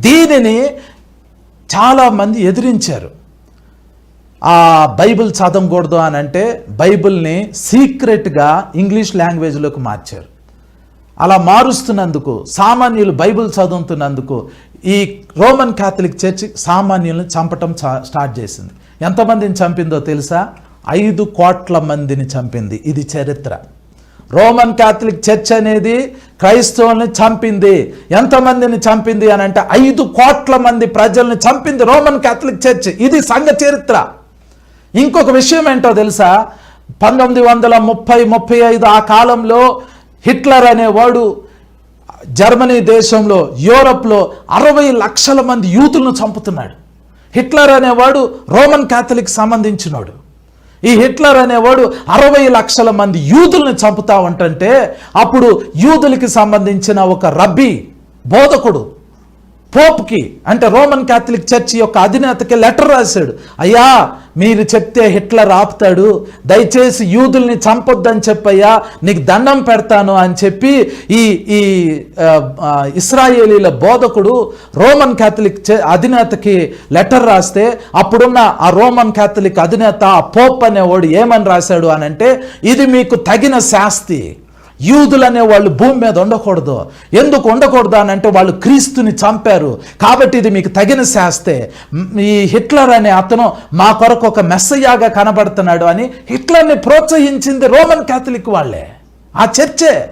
దీనిని చాలామంది ఎదిరించారు. ఆ బైబిల్ చదవకూడదు అని అంటే బైబిల్ని సీక్రెట్గా ఇంగ్లీష్ లాంగ్వేజ్లోకి మార్చారు. అలా మారుస్తున్నందుకు సామాన్యులు బైబిల్ చదువుతున్నందుకు ఈ రోమన్ క్యాథలిక్ చర్చ్ సామాన్యులను చంపటం స్టార్ట్ చేసింది. ఎంతమందిని చంపిందో తెలుసా? ఐదు కోట్ల మందిని చంపింది. ఇది చరిత్ర. రోమన్ క్యాథలిక్ చర్చ్ అనేది క్రైస్తవుల్ని చంపింది. ఎంతమందిని చంపింది అని అంటే ఐదు కోట్ల మంది ప్రజల్ని చంపింది రోమన్ క్యాథలిక్ చర్చ్. ఇది సంఘ చరిత్ర. ఇంకొక విషయం ఏంటో తెలుసా? పంతొమ్మిది వందల ముప్పై ముప్పై ఐదు ఆ కాలంలో హిట్లర్ అనేవాడు జర్మనీ దేశంలో యూరప్లో అరవై లక్షల మంది యూతులను చంపుతున్నాడు. హిట్లర్ అనేవాడు రోమన్ క్యాథలిక్ సంబంధించినోడు. ఈ హిట్లర్ అనేవాడు అరవై లక్షల మంది యూదుల్ని చంపుతా ఉంటంటే అప్పుడు యూదులకి సంబంధించిన ఒక రబ్బీ బోధకుడు పోప్కి అంటే రోమన్ క్యాథలిక్ చర్చి యొక్క అధినేతకి లెటర్ రాశాడు. అయ్యా మీరు చెప్తే హిట్లర్ ఆపుతాడు దయచేసి యూదుల్ని చంపొద్దని చెప్పయ్యా నీకు దండం పెడతాను అని చెప్పి ఈ ఈ ఇస్రాయేలీల బోధకుడు రోమన్ క్యాథలిక్ అధినేతకి లెటర్ రాస్తే అప్పుడున్న ఆ రోమన్ క్యాథలిక్ అధినేత ఆ పోప్ అనేవాడు ఏమని రాశాడు అని అంటే ఇది మీకు తగిన శాస్తి. యూదులు అనే వాళ్ళు భూమి మీద ఉండకూడదు. ఎందుకు ఉండకూడదు అని అంటే వాళ్ళు క్రీస్తుని చంపారు. కాబట్టి ఇది మీకు తగిన శాస్తే. ఈ హిట్లర్ అనే అతను మా కొరకు ఒక మెస్సయ్యాగా కనబడుతున్నాడు అని హిట్లర్ని ప్రోత్సహించింది రోమన్ క్యాథలిక్ వాళ్ళే. ఆ చర్చే.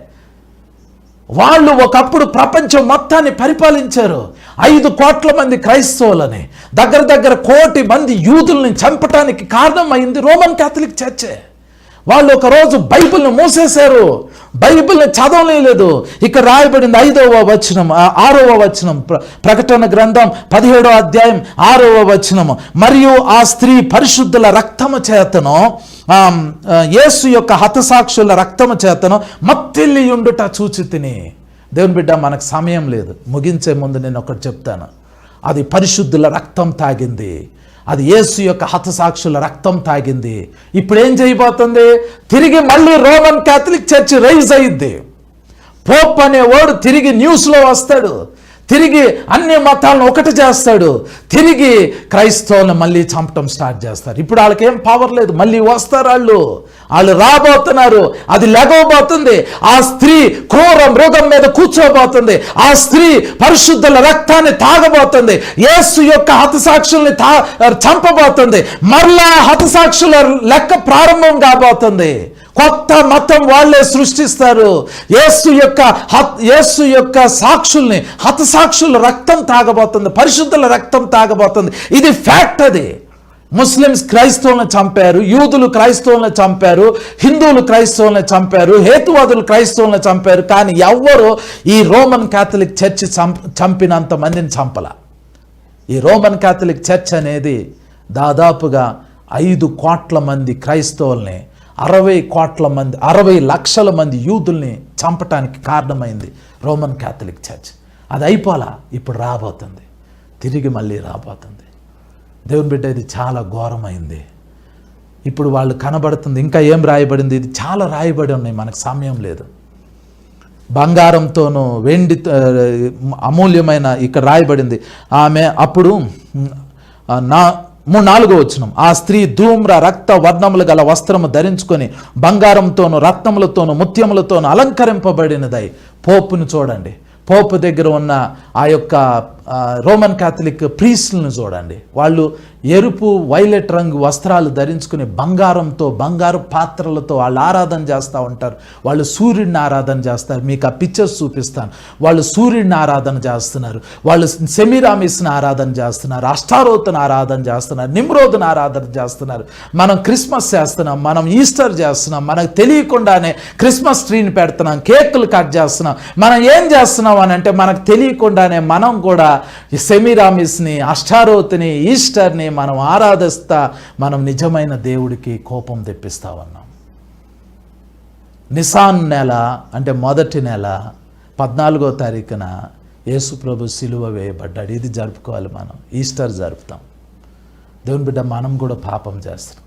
వాళ్ళు ఒకప్పుడు ప్రపంచం మొత్తాన్ని పరిపాలించారు. ఐదు కోట్ల మంది క్రైస్తవులని దగ్గర దగ్గర కోటి మంది యూదుల్ని చంపటానికి కారణమైంది రోమన్ క్యాథలిక్ చర్చే. వాళ్ళు ఒక రోజు మూసేశారు. బైబిల్ని చదవలేదు ఇక్కడ రాయబడింది ఐదవ వచనం ఆరవ వచనం ప్ర- ప్రకటన గ్రంథం పదిహేడో అధ్యాయం ఆరవ వచనము. మరియు ఆ స్త్రీ పరిశుద్ధుల రక్తము చేతను యేసు యొక్క హతసాక్షుల రక్తము చేతను మత్తిల్లియుండుట చూచి తిని. దేవుని బిడ్డ మనకు సమయం లేదు. ముగించే ముందు నేను ఒకటి చెప్తాను. అది పరిశుద్ధుల రక్తం తాగింది. అది యేసు యొక్క హతసాక్షుల రక్తం తాగింది. ఇప్పుడు ఏం చేయబోతుంది? తిరిగి మళ్ళీ రోమన్ క్యాథలిక్ చర్చి రైజ్ అయ్యింది పోప్ అనేవాడు తిరిగి న్యూస్లో వస్తాడు. తిరిగి అన్ని మతాలను ఒకటి చేస్తాడు. తిరిగి క్రైస్తవులను మళ్ళీ చంపటం స్టార్ట్ చేస్తారు. ఇప్పుడు వాళ్ళకి ఏం పవర్ లేదు. మళ్ళీ వస్తారు వాళ్ళు. వాళ్ళు రాబోతున్నారు. అది లెగవబోతుంది. ఆ స్త్రీ క్రూర మృగం మీద కూర్చోబోతుంది. ఆ స్త్రీ పరిశుద్ధుల రక్తాన్ని తాగబోతుంది. యేసు యొక్క హతసాక్షుల్ని తా చంపబోతుంది. మరలా హతసాక్షుల లెక్క ప్రారంభం కాబోతుంది. కొత్త మతం వాళ్ళే సృష్టిస్తారు. యేసు యొక్క హత్ యేసు యొక్క సాక్షుల్ని హతసాక్షుల రక్తం తాగబోతుంది పరిశుద్ధుల రక్తం తాగబోతుంది. ఇది ఫ్యాక్ట్ అది. ముస్లిమ్స్ క్రైస్తవులను చంపారు యూదులు క్రైస్తవులను చంపారు హిందువులు క్రైస్తవులను చంపారు హేతువాదులు క్రైస్తవులను చంపారు కానీ ఎవ్వరు ఈ రోమన్ క్యాథలిక్ చర్చ్ చంపినంత మందిని చంపల. ఈ రోమన్ క్యాథలిక్ చర్చ్ అనేది దాదాపుగా ఐదు కోట్ల మంది క్రైస్తవుల్ని అరవై కోట్ల మంది అరవై లక్షల మంది యూదుల్ని చంపటానికి కారణమైంది రోమన్ క్యాథలిక్ చర్చ్. అది అయిపోలా ఇప్పుడు రాబోతుంది. తిరిగి మళ్ళీ రాబోతుంది. దేవుని బిడ్డ ఇది చాలా ఘోరమైంది. ఇప్పుడు వాళ్ళు కనబడుతుంది ఇంకా ఏం రాయబడింది? ఇది చాలా రాయబడి ఉన్నాయి మనకు సమయం లేదు. బంగారంతోనూ వెండి అమూల్యమైన ఇక్కడ రాయబడింది. ఆమె అప్పుడు నా మూడు నాలుగో వచ్చినం ఆ స్త్రీ ధూమ్ర రక్త వర్ణములు గల వస్త్రము ధరించుకొని బంగారంతోను రత్నములతోనూ ముత్యములతోనూ అలంకరింపబడినదై. పోపును చూడండి. పోపు దగ్గర ఉన్న ఆ యొక్క రోమన్ క్యాథలిక్ ప్రీస్టులను చూడండి. వాళ్ళు ఎరుపు వైలెట్ రంగు వస్త్రాలు ధరించుకుని బంగారంతో బంగారు పాత్రలతో వాళ్ళు ఆరాధన చేస్తూ ఉంటారు. వాళ్ళు సూర్యుడిని ఆరాధన చేస్తారు. మీకు ఆ పిక్చర్స్ చూపిస్తాను. వాళ్ళు సూర్యుడిని ఆరాధన చేస్తున్నారు. వాళ్ళు సెమీరామిస్ని ఆరాధన చేస్తున్నారు. అష్టారోతుని ఆరాధన చేస్తున్నారు. నిమ్రోదుని ఆరాధన చేస్తున్నారు. మనం క్రిస్మస్ చేస్తున్నాం. మనం ఈస్టర్ చేస్తున్నాం. మనకు తెలియకుండానే క్రిస్మస్ ట్రీని పెడుతున్నాం. కేకులు కట్ చేస్తున్నాం. మనం ఏం చేస్తున్నాం అని అంటే మనకు తెలియకుండానే మనం కూడా సెమిరామిస్ని అష్టారోతిని ఈస్టర్ని మనం ఆరాధిస్తా మనం నిజమైన దేవుడికి కోపం తెప్పిస్తా ఉన్నాం నిసాన్ నెల అంటే మొదటి నెల పద్నాలుగో తారీఖున యేసుప్రభు సిలువ వేయబడ్డాడు. ఇది జరుపుకోవాలి మనం. ఈస్టర్ జరుపుతాం. దేవుని బిడ్డ మనం కూడా పాపం చేస్తున్నాం.